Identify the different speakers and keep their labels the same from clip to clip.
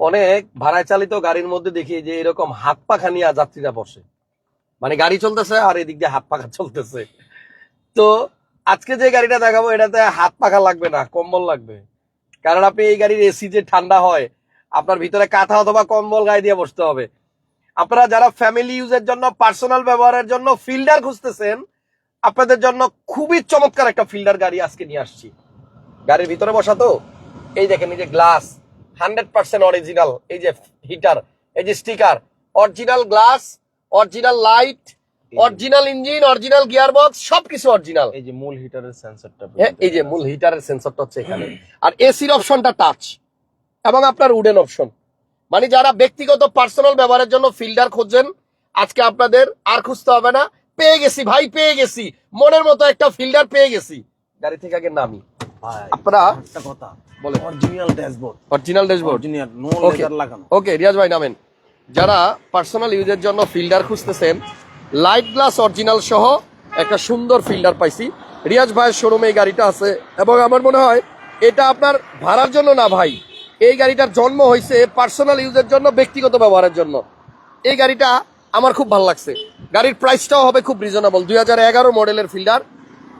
Speaker 1: অনেক ভাড়ায় চালিত গাড়ির মধ্যে দেখি যে এরকম হাত পাখা নিয়ে যাত্রীরা বসে। মানে গাড়ি চলতেছে আর এদিক দিয়ে হাত পাখা চলতেছে। তো আজকে যে গাড়িটা দেখাবো, এটাতে হাত পাখা লাগবে না, কম্বল লাগবে। কারণ আপনি এই গাড়ির এসি যে ঠান্ডা হয়, আপনার ভিতরে কাঁথা অথবা কম্বল গায়ে দিয়ে বসতে হবে। আপনারা যারা ফ্যামিলি ইউজের জন্য পার্সোনাল ব্যবহারের জন্য ফিল্ডার খুঁজতেছেন, আপনাদের জন্য খুবই চমৎকার একটা ফিল্ডার গাড়ি আজকে নিয়ে আসছি। গাড়ির ভিতরে বসা তো? এই দেখেন, এই যে গ্লাস হান্ড্রেড পার্সেন্ট অরিজিনাল এই যে হিটার এই যে sticker. Original glass original light original engine original gear box সবকিছু অরিজিনাল।
Speaker 2: এই যে মূল হিটারের সেন্সরটা
Speaker 1: এই যে মূল হিটারের সেন্সরটা হচ্ছে এখানে। আর এসির অপশনটা টাচ এবং আপনার উডেন অপশন মানে যারা ব্যক্তিগত পার্সোনাল ব্যবহারের জন্য ফিল্ডার খুঁজছেন আজকে আপনাদের আর খুঁজতে হবে না। পেয়ে গেছি ভাই পেয়ে গেছি। মনের মতো একটা ফিল্ডার পেয়ে গেছি। গাড়ি থেকে আগে নামি। আপনারা
Speaker 2: একটা কথা।
Speaker 1: বলেন।
Speaker 2: Original dashboard
Speaker 1: original dashboard
Speaker 2: original no. Leather লাগানো।
Speaker 1: ওকে রিয়াজ ভাই নামেন। যারা পার্সোনাল ইউজের জন্য ফিল্ডার খুঁজতেছেন লাইট গ্লাস অরিজিনাল সহ একটা সুন্দর ফিল্ডার পাইছি। রিয়াজ ভাইয়ের শোরুমে এই গাড়িটা আছে এবং আমার মনে হয় এটা আপনার ভাড়ার জন্য না ভাই। এই গাড়িটার জন্ম হয়েছে পার্সোনাল ইউজের জন্য ব্যক্তিগত ব্যবহারের জন্য। এই গাড়িটা আমার খুব ভালো লাগছে। গাড়ির প্রাইসটাও হবে খুব রিজনেবল দুই হাজার এগারো মডেলের Fielder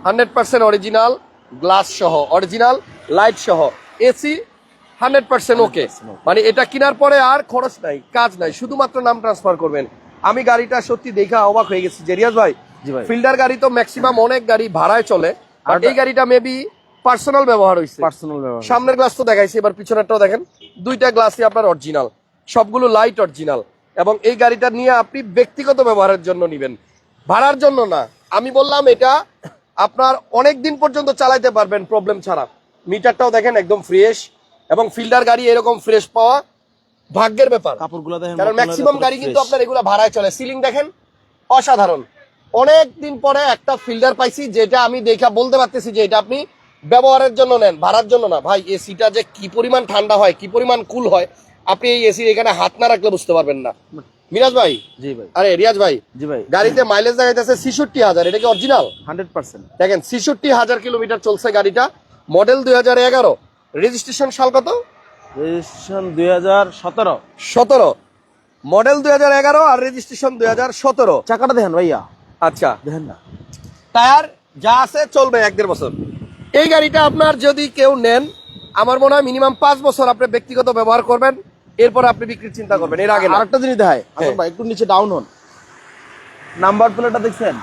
Speaker 1: hundred percent original glass সহ অরিজিনাল লাইট সহ। এসি হান্ড্রেড পার্সেন্ট ওকে মানে এটা কেনার পরে আর খরচ নাই। কাজ নাই। শুধুমাত্র নাম ট্রান্সফার করবেন। আমি গাড়িটা সত্যি দেখা অবাক হয়ে গেছি যে রিয়াজ ভাই ফিল্ডার গাড়ি তো ম্যাক্সিমাম অনেক গাড়ি ভাড়ায় চলে আর
Speaker 2: আর
Speaker 1: এই গাড়িটা মেবি পার্সোনাল ব্যবহার হয়েছে।
Speaker 2: পার্সোনাল ব্যবহার
Speaker 1: সামনের গ্লাস তো দেখাইছি এবার পিছনেরটাও দেখেন। দুইটা গ্লাসই আপনার অরিজিনাল সবগুলো লাইট অরিজিনাল এবং এই গাড়িটা নিয়ে আপনি ব্যক্তিগত ব্যবহারের জন্য নিবেন। ভাড়ার জন্য না। আমি বললাম এটা আপনার অনেক দিন পর্যন্ত চালাইতে পারবেন প্রবলেম ছাড়া। মিটারটাও দেখেন একদম ফ্রেশ এবং ফিল্ডার গাড়ি এরকম ফ্রেশ পাওয়া ভাগ্যের ব্যাপার।
Speaker 2: কাপড়গুলো দেখেন
Speaker 1: কারণ ম্যাক্সিমাম গাড়ি কিন্তু আপনার এগুলো ভাড়ায় চলে। সিলিং দেখেন অসাধারণ। অনেক দিন পরে একটা ফিল্ডার পাইছি যেটা আমি দেখা বলতে পারতেছি যে এটা আপনি ব্যবহারের জন্য নেন ভাড়ার জন্য না। ভাই এসিটা যে কি পরিমাণ ঠান্ডা হয় কি পরিমাণ কুল হয় আপনি এই এসির এখানে হাত না রাখলে বুঝতে পারবেন না। মিরাজ ভাই?
Speaker 2: জি ভাই।
Speaker 1: আরে রিয়াজ ভাই
Speaker 2: জি ভাই।
Speaker 1: গাড়িতে মাইলেজ দেখাইতেছে ছিষট্টি হাজার এটা কি অরিজিনাল
Speaker 2: হান্ড্রেড পার্সেন্ট।
Speaker 1: দেখেন ছিষট্টি হাজার কিলোমিটার চলছে গাড়িটা। মডেল দুই হাজার এগারো। রেজিস্ট্রেশন সাল কত?
Speaker 2: রেজিস্ট্রেশন দুই হাজার সতেরো।
Speaker 1: সতেরো। মডেল দুই হাজার এগারো আর রেজিস্ট্রেশন দুই হাজার সতেরো।
Speaker 2: চাকাটা দেখেন ভাইয়া।
Speaker 1: আচ্ছা।
Speaker 2: দেখেন না।
Speaker 1: টায়ার যা আছে চলবে এক দেড় বছর। এই গাড়িটা আপনার যদি কেউ নেন আমার মনে হয় মিনিমাম পাঁচ বছর আপনি ব্যক্তিগত ব্যবহার করবেন এরপর আপনি বিক্রির চিন্তা করবেন এর আগে
Speaker 2: আরেকটা জিনিস দেখায়
Speaker 1: হ্যাঁ।
Speaker 2: ভাই একটু নিচে ডাউন হন। নাম্বার প্লেটটা দেখছেন?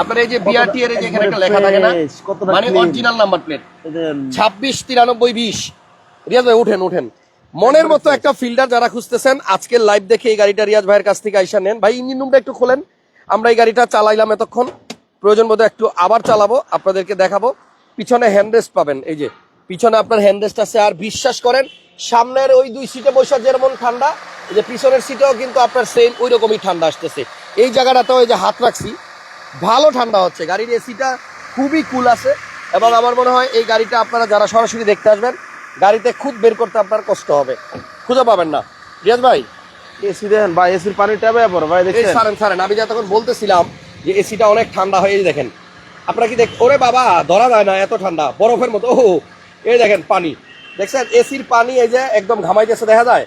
Speaker 1: আপনার এই যে বিআরটি এর যে এখানে একটা লেখা থাকে না? মানে অরিজিনাল নাম্বার প্লেট ছাব্বিশ তিরানব্বই বিশ। রিয়াজ ভাই উঠেন উঠেন। মনের মতো একটা ফিল্ডার যারা খুঁজতেছেন আজকের লাইভ দেখে এই গাড়িটা রিয়াজ ভাইয়ের কাছ থেকে আইসা নেন। ভাই ইঞ্জিন রুমটা একটু খোলেন। আমরা এই গাড়িটা চালাইলাম এতক্ষণ। প্রয়োজন বোধ একটু আবার চালাবো আপনাদেরকে দেখাবো। পিছনে হ্যান্ডরেস্ট পাবেন। এই যে পিছনে আপনার হ্যান্ডরেস্ট আছে। আর বিশ্বাস করেন সামনের ওই দুই সিটে বসে যেমন ঠান্ডা এই যে পিছনের সিটেও কিন্তু আপনার সেম ওই রকমই ঠান্ডা আসতেছে। এই জায়গাটাতেও এই যে হাত রাখছি। ভালো ঠান্ডা হচ্ছে। গাড়ির এসিটা খুবই কুল আছে এবং আমার মনে হয় এই গাড়িটা আপনারা যারা সরাসরি দেখতে আসবেন গাড়িতে খুব বের করতে আপনার কষ্ট হবে। খুঁজে পাবেন না। রিয়াজ ভাই?
Speaker 2: এসি দেখেন ভাই এসির পানি ট্যাবে পড়ো ভাই
Speaker 1: এই
Speaker 2: দেখছেন?
Speaker 1: সারেন সারেন আমি যা তখন বলতেছিলাম যে এসিটা অনেক ঠান্ডা হয়ে এই দেখেন। আপনারা কি দেখ ওরে বাবা ধরা যায় না এত ঠান্ডা বরফের মতো ও এই দেখেন পানি। দেখছেন এসির পানি এই যে একদম ঘামাইতেছে দেখা যায়?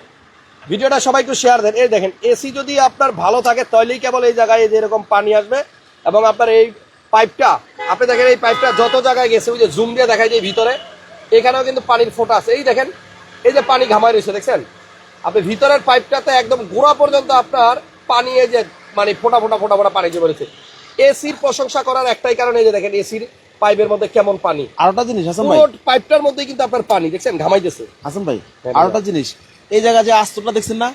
Speaker 1: ভিডিওটা সবাই একটু শেয়ার দেন। এই দেখেন এসি যদি আপনার ভালো থাকে তাহলেই কেবল এই জায়গায় এই যে এরকম পানি আসবে। এবং আপনার এই পাইপটা আপনি দেখেন এই পাইপটা যত জায়গায় গেছে ওই যে জুম দিয়ে দেখায় যে ভিতরে এখানেও কিন্তু পানির ফোঁটা আছে। এই দেখেন এই যে পানি ঘামাই রয়েছে দেখছেন? আপনি ভিতরের পাইপটাতে একদম গোড়া পর্যন্ত আপনার পানি এই যে মানে ফোঁটা ফোঁটা ফোঁটা ফোঁটা পানি জমে রয়েছে। এসির প্রশংসা করার একটাই কারণ এই যে দেখেন এসির পাইপের মধ্যে কেমন পানি।
Speaker 2: আরেকটা জিনিস হাসান ভাই।
Speaker 1: পাইপটার মধ্যে কিন্তু আপনার পানি দেখছেন? ঘামাইতেছে।
Speaker 2: হাসান ভাই
Speaker 1: হ্যাঁ,
Speaker 2: আরেকটা জিনিস এই জায়গা যে আস্তরটা দেখছেন না?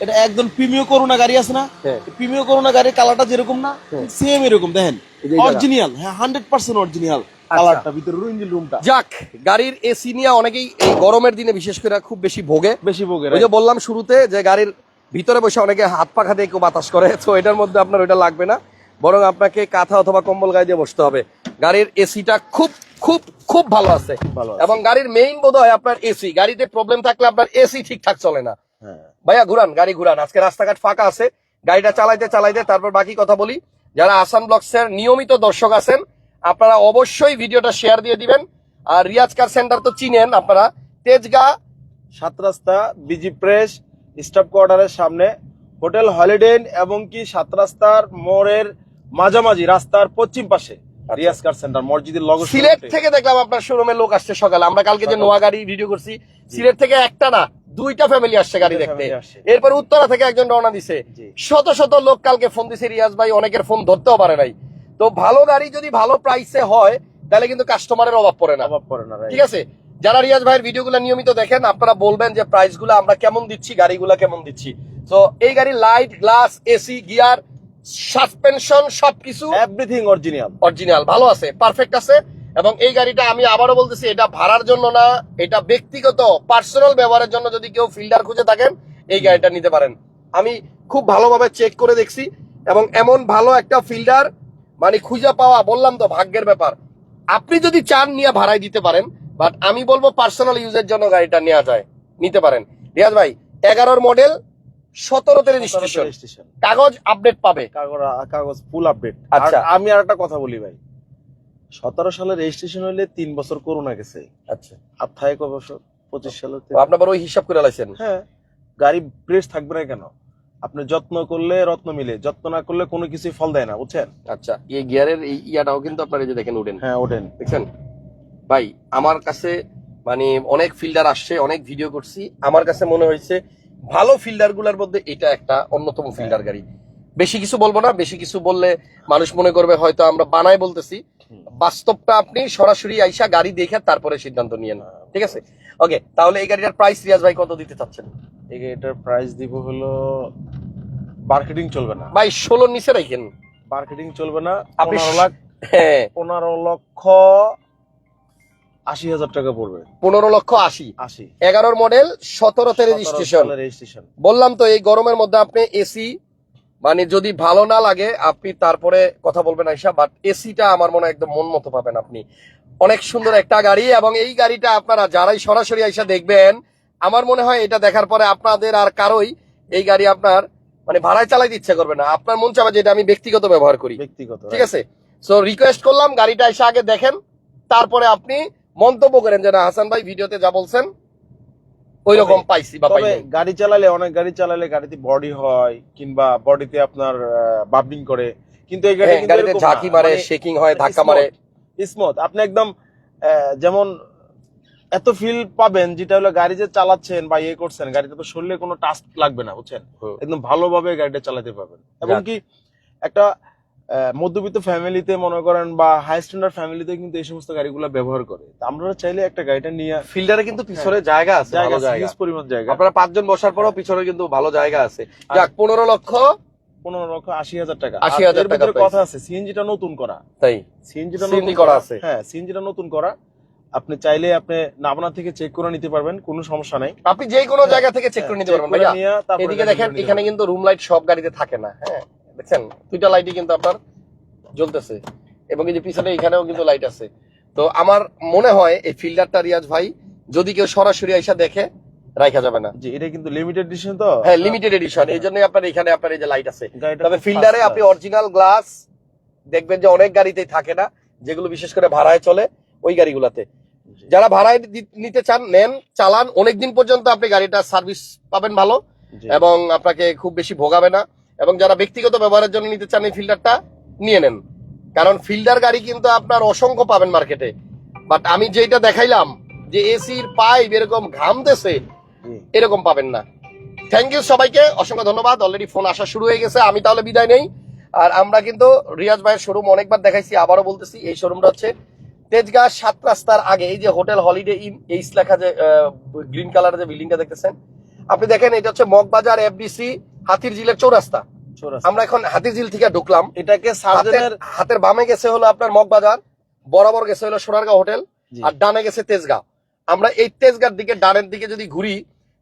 Speaker 2: এটা একদম প্রিমিয় করোনা গাড়ি আছে না
Speaker 1: হ্যাঁ।
Speaker 2: প্রিমিয় করোনা গাড়ির কালারটা যেরকম না সেম এরকম দেখেন। অরিজিনাল হ্যাঁ হান্ড্রেড পার্সেন্ট অরিজিনাল কালারটা ভিতরে ইঞ্জিন রুমটা
Speaker 1: যাক গাড়ির এসি নিয়ে অনেকেই এই গরমের দিনে বিশেষ করে খুব বেশি ভোগে।
Speaker 2: বেশি ভোগের
Speaker 1: ওই যে বললাম শুরুতে যে গাড়ির ভিতরে বসে অনেকে হাত পাখা দিয়ে কেউ বাতাস করে তো এটার মধ্যে আপনার ওইটা লাগবে না। বরং আপনাকে কাঁথা অথবা কম্বল গায়ে দিয়ে বসতে হবে। গাড়ির এসিটা খুব খুব খুব ভালো আছে।
Speaker 2: ভালো আছে।
Speaker 1: এবং গাড়ির মেইন বোধ হয় আপনার এসি গাড়িতে প্রবলেম থাকলে আপনার এসি ঠিকঠাক চলে না।
Speaker 2: হ্যাঁ।
Speaker 1: ভাইয়া ঘুরান গাড়ি ঘুরান। আজকে রাস্তাঘাট ফাঁকা আছে গাড়িটা চালাইতে চালাইতে তারপর বাকি কথা বলি। যারা আসান ব্লগস এর নিয়মিত দর্শক আছেন আপনারা অবশ্যই ভিডিওটা শেয়ার দিয়ে দিবেন। আর রিয়াজ কার সেন্টার তো চিনেন আপনারা তেজগা
Speaker 2: সাত রাস্তা বিজি প্রেস স্টাফ কোয়ার্টারের সামনে হোটেল হলিডে এবং কি সাত রাস্তার মোড়ের মাঝামাঝি রাস্তার পশ্চিম পাশে রিয়াজ কার সেন্টার মসজিদের লগো
Speaker 1: সিলেট থেকে দেখলাম আপনার শোরুমে লোক আসছে সকালে। আমরা কালকে যে। নোয়া গাড়ি ভিডিও করছি সিলেট থেকে একটা না দুইটা ফ্যামিলি আসছে গাড়ি দেখতে। এরপর উত্তরা থেকে একজন রওনা দিছে। শত শত লোক কালকে ফোন দিছে রিয়াজ ভাই অনেকের ফোন ধরতেও পারে নাই। তো ভালো গাড়ি যদি ভালো প্রাইসে হয় তাহলে কিন্তু কাস্টমারের অভাব পড়ে না।
Speaker 2: অভাব পড়ে না
Speaker 1: ঠিক আছে? যারা রিয়াজ ভাইয়ের ভিডিওগুলো নিয়মিত দেখেন আপনারা বলবেন যে প্রাইসগুলো আমরা কেমন দিচ্ছি গাড়িগুলো কেমন দিচ্ছি। তো এই গাড়ি light glass AC gear suspension সবকিছু
Speaker 2: এভরিথিং অরিজিনাল
Speaker 1: অরিজিনাল ভালো আছে পারফেক্ট আছে। এবং এই গাড়িটা আমি আবারও বলতেছি এটা ভাড়ার জন্য না এটা ব্যক্তিগত পার্সোনাল ব্যবহারের জন্য যদি কেউ ফিল্ডার খুঁজে থাকেন এই গাড়িটা নিতে পারেন। আমি খুব ভালোভাবে চেক করে দেখছি এবং এমন ভালো একটা ফিল্ডার মানে খুঁজে পাওয়া বললাম তো ভাগ্যের ব্যাপার। আপনি যদি চান নিয়ে ভাড়ায় দিতে পারেন বাট আমি বলব পার্সোনাল ইউজের জন্য গাড়িটা নেওয়া যায় নিতে পারেন। রিয়াজ ভাই এগারোর মডেল সতেরোতে রেজিস্ট্রেশন কাগজ আপডেট পাবে।
Speaker 2: কাগজ কাগজ ফুল আপডেট
Speaker 1: আচ্ছা।
Speaker 2: আমি আর একটা কথা বলি ভাই। সতেরো সালে রেজিস্ট্রেশন হইলে তিন বছর করোনা গেছে।
Speaker 1: আচ্ছা।
Speaker 2: আর থাকে কয় বছর? পঁচিশ সালে
Speaker 1: আপনার ওই হিসাব করে লাইছেন?
Speaker 2: হ্যাঁ। গাড়ি প্রেস থাকবে না কেন? আপনি যত্ন করলে রত্ন মিলে যত্ন না করলে কোনো কিছুই ফল দেয় না বুঝছেন?
Speaker 1: আচ্ছা এই গিয়ারের এই ইয়াটাও কিন্তু আপনারা এই যে দেখেন উঠেন
Speaker 2: হ্যাঁ ওঠেন
Speaker 1: দেখছেন? ভাই আমার কাছে মানে অনেক ফিল্ডার আসছে অনেক ভিডিও করছি। আমার কাছে মনে হয়েছে ভালো ফিল্ডারগুলার মধ্যে এটা একটা অন্যতম ফিল্ডার গাড়ি। বেশি কিছু বলব না বেশি কিছু বললে মানুষ মনে করবে হয়তো আমরা বানাই বলতেছি। বাস্তবটা আপনি সরাসরি আইসা গাড়ি দেখে তারপরে সিদ্ধান্ত নিয়ে না ঠিক আছে? ওকে তাহলে এই গাড়িটার প্রাইস রিয়াজ ভাই কত দিতে চাচ্ছেন?
Speaker 2: এই এটার প্রাইস দিব হলো মার্কেটিং চলবে না।
Speaker 1: ভাই ষোলোর নিচে রাখেন।
Speaker 2: মার্কেটিং চলবে না
Speaker 1: আপনি
Speaker 2: লাখ
Speaker 1: হ্যাঁ।
Speaker 2: পনেরো লক্ষ আশি হাজার টাকা পড়বে।
Speaker 1: পনেরো লক্ষ আশি।
Speaker 2: আশি।
Speaker 1: এগারোর মডেল সতেরোতে রেজিস্ট্রেশন
Speaker 2: রেজিস্ট্রেশন
Speaker 1: বললাম তো এই গরমের মধ্যে আপনি এসি মানে যদি ভালো না লাগে আপনি তারপরে কথা বলবেন আইসা বাট এসিটা আমার মনে হয় একদম মন মতো পাবেন আপনি। অনেক সুন্দর একটা গাড়ি এবং এই গাড়িটা আপনারা যারাই সরাসরি আইসা দেখবেন আমার মনে হয় এটা দেখার পরে আপনাদের আর কারোই এই গাড়ি আপনার মানে ভাড়ায় চালাইতে ইচ্ছা করবে না। আপনার মন চাবে যে এটা আমি ব্যক্তিগত ব্যবহার করি।
Speaker 2: ব্যক্তিগত
Speaker 1: ঠিক আছে? সো রিকোয়েস্ট করলাম গাড়িটা এসে আগে দেখেন তারপরে আপনি মন্তব্য করেন যে না হাসান ভাই ভিডিওতে যা বলছেন ওই রকম পাইছি বা পাইনি।
Speaker 2: গাড়ি চালালে অনেক গাড়ি চালালে গাড়িতে বডি হয় কিংবা বডিতে আপনার বাবলিং করে। কিন্তু এই গাড়ি
Speaker 1: হ্যাঁ, গাড়িতে ঝাঁকি মারে শেকিং হয় ধাক্কা মারে।
Speaker 2: স্মুথ আপনি একদম যেমন এত ফিল পাবেন যেটা হলো গাড়ি যে চালাচ্ছেন বা ইয়ে করছেন গাড়িতে তো শরীরে কোনো টাস্ক লাগবে না বুঝছেন? একদম ভালোভাবে গাড়িটা চালাতে পারবেন। এবং
Speaker 1: যাক।
Speaker 2: কি একটা মধ্যবিত্ত ফ্যামিলিতে মনে করেন বা হাই স্ট্যান্ডার্ড ফ্যামিলিতে কিন্তু এই সমস্ত গাড়িগুলো ব্যবহার করে। আমরা চাইলে একটা গাড়িটা নিয়ে
Speaker 1: ফিল্ডারে কিন্তু পিছনে জায়গা আছে
Speaker 2: জায়গা
Speaker 1: ভালো জায়গা।
Speaker 2: পরিমাণ জায়গা।
Speaker 1: আপনারা পাঁচজন বসার পরেও পিছনে কিন্তু ভালো জায়গা আছে। যাক পনেরো লক্ষ।
Speaker 2: পনেরো লক্ষ আশি হাজার টাকা।
Speaker 1: 80,000
Speaker 2: আর এর
Speaker 1: টাকা
Speaker 2: কথা আছে সিএনজিটা নতুন করা।
Speaker 1: তাই?
Speaker 2: সিএনজিটা নতুন
Speaker 1: করা
Speaker 2: করা।
Speaker 1: আছে।
Speaker 2: হ্যাঁ সিএনজিটা নতুন করা। আপনি চাইলে আপনি নাবনা থেকে চেক করে নিতে পারবেন কোনো সমস্যা নাই।
Speaker 1: আপনি যে কোনো জায়গা থেকে চেক করে নিতে পারবেন ভাইয়া। এদিকে দেখেন এখানে কিন্তু রুম লাইট সব গাড়িতে থাকে না হ্যাঁ। দেখছেন? দুইটা লাইটই কিন্তু আপনার জ্বলতেছে। এবং এই যে পিছনে এখানেও কিন্তু লাইট আছে। তো আমার মনে হয় এই ফিল্ডারটা রিয়াজ ভাই যদি কেউ সরাসরি আইসা দেখে রাখা যাবে না।
Speaker 2: জি এটা কিন্তু লিমিটেড এডিশন তো?
Speaker 1: হ্যাঁ লিমিটেড এডিশন এই আপনার এখানে আপনার এই যে লাইট আছে। তবে ফিল্ডারে আপনি অরিজিনাল গ্লাস দেখবেন যে অনেক গাড়িতেই থাকে না যেগুলো বিশেষ করে ভাড়ায় চলে ওই গাড়িগুলোতে। যারা ভাড়ায় নিতে চান নেন চালান অনেক দিন পর্যন্ত আপনি গাড়িটা সার্ভিস পাবেন ভালো এবং আপনাকে খুব বেশি ভোগাবে না। এবং যারা ব্যক্তিগত ব্যবহারের জন্য নিতে চান এই ফিল্ডারটা নিয়ে নেন। কারণ ফিল্টার গাড়ি কিন্তু আপনার অসংখ্য পাবেন মার্কেটে বাট আমি যেটা দেখাইলাম যে এসির পাইপ এরকম ঘামতেছে এরকম পাবেন না। থ্যাংক ইউ সবাইকে অসংখ্য ধন্যবাদ। অলরেডি ফোন আসা শুরু হয়ে গেছে আমি তাহলে বিদায় নেই। আর আমরা কিন্তু রিয়াজ ভাইয়ের শোরুম অনেকবার দেখাইছি আবারও বলতেছি এই শোরুমটা হচ্ছে তেজগাঁ সাত রাস্তার আগে। এই যে হোটেল হলিডে ইন এইস লেখা যে গ্রিন কালারের যে বিল্ডিংটা দেখতেছেন। আপনি দেখেন এটা হচ্ছে মগবাজার এফডিসি হাতির ঝিলের চৌরাস্তা। আমরা এখন হাতির ঝিল থেকে ঢুকলাম।
Speaker 2: এটাকে
Speaker 1: হাতের হাতের বামে গেছে হলো আপনার মগবাজার বরাবর গেছে হলো সোনারগাঁও হোটেল আর ডানে গেছে তেজগাঁও। আমরা এই তেজগাঁর দিকে ডানের দিকে যদি ঘুরি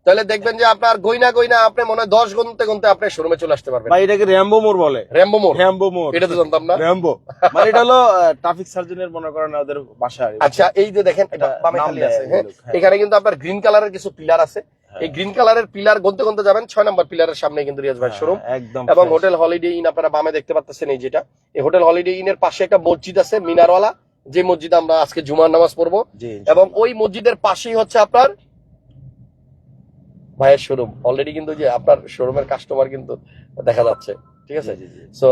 Speaker 1: তাহলে দেখবেন যে আপনার গইনা গইনা আপনি মনে হয় দশ গুনতে গুনতে আপনি শোরুমে চলে আসতে পারবেন।
Speaker 2: এটাকে র্যাম্বো মোড় বলে।
Speaker 1: র্যাম্বো মোড়।
Speaker 2: র্যাম্বো মোড়।
Speaker 1: এটা তো জানতাম না।
Speaker 2: র্যাম্বো। মানে এটা হলো ট্রাফিক সার্জনের মনে করেন ওদের বাসা।
Speaker 1: আচ্ছা এই যে দেখেন এটা বামে খালি আছে হ্যাঁ?
Speaker 2: হ্যাঁ।
Speaker 1: এখানে কিন্তু আপনার গ্রিন কালারের কিছু পিলার আছে। এই গ্রিন কালারের পিলার গনতে গনতে যাবেন ছয় নম্বর পিলারের সামনে কিন্তু রিয়াজ ভাই শোরুম।
Speaker 2: হ্যাঁ, একদম
Speaker 1: এবং হোটেল হলিডে ইন আপনারা বামে দেখতে পাচ্ছেন এই যেটা। এই হোটেল হলিডে ইন এর পাশে একটা মসজিদ আছে মিনারওয়ালা। যে মসজিদে আমরা আজকে জুমার নামাজ পড়ব। এবং ওই মসজিদের পাশেই হচ্ছে আপনার ভাইয়ের শোরুম। অলরেডি কিন্তু যে আপনার শোরুমের কাস্টমার কিন্তু দেখা যাচ্ছে। ঠিক আছে। সো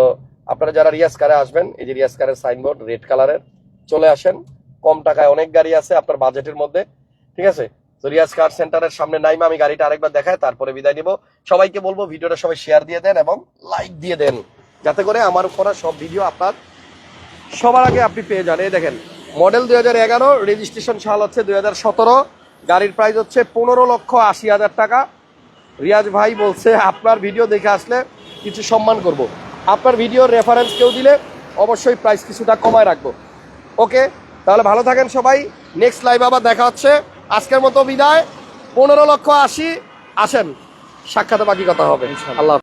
Speaker 1: আপনারা যারা রিয়াজ কারে আসবেন এই যে রিয়াজ কারের সাইনবোর্ড রেড কালারের চলে আসেন। কম টাকায় অনেক গাড়ি আছে আপনার বাজেটের মধ্যে। ঠিক আছে? তো রিয়াজ কার সেন্টারের সামনে নাইমা, আমি গাড়িটা আরেকবার দেখাই তারপরে বিদায় নিব। সবাইকে বলব, ভিডিওটা সবাই শেয়ার দিয়ে দেন এবং লাইক দিয়ে দেন। যাতে করে আমার করা সব ভিডিও আপনার সবার আগে আপনি পেয়ে যান। এই দেখেন মডেল দুই হাজার এগারো রেজিস্ট্রেশন সাল হচ্ছে দুই হাজার সতেরো। গাড়ির প্রাইস হচ্ছে পনেরো লক্ষ আশি হাজার টাকা। রিয়াজ ভাই বলছে, আপনার ভিডিও দেখে আসলে কিছু সম্মান করব। আপনার ভিডিওর রেফারেন্স কেউ দিলে অবশ্যই প্রাইস কিছুটা কমায় রাখব। ওকে তাহলে ভালো থাকেন সবাই। নেক্সট লাইভ আবার দেখা হচ্ছে। আজকের মতো বিদায়। পনেরো লক্ষ আশি। আসেন সাক্ষাতে বাকি কথা হবে। আল্লাহ।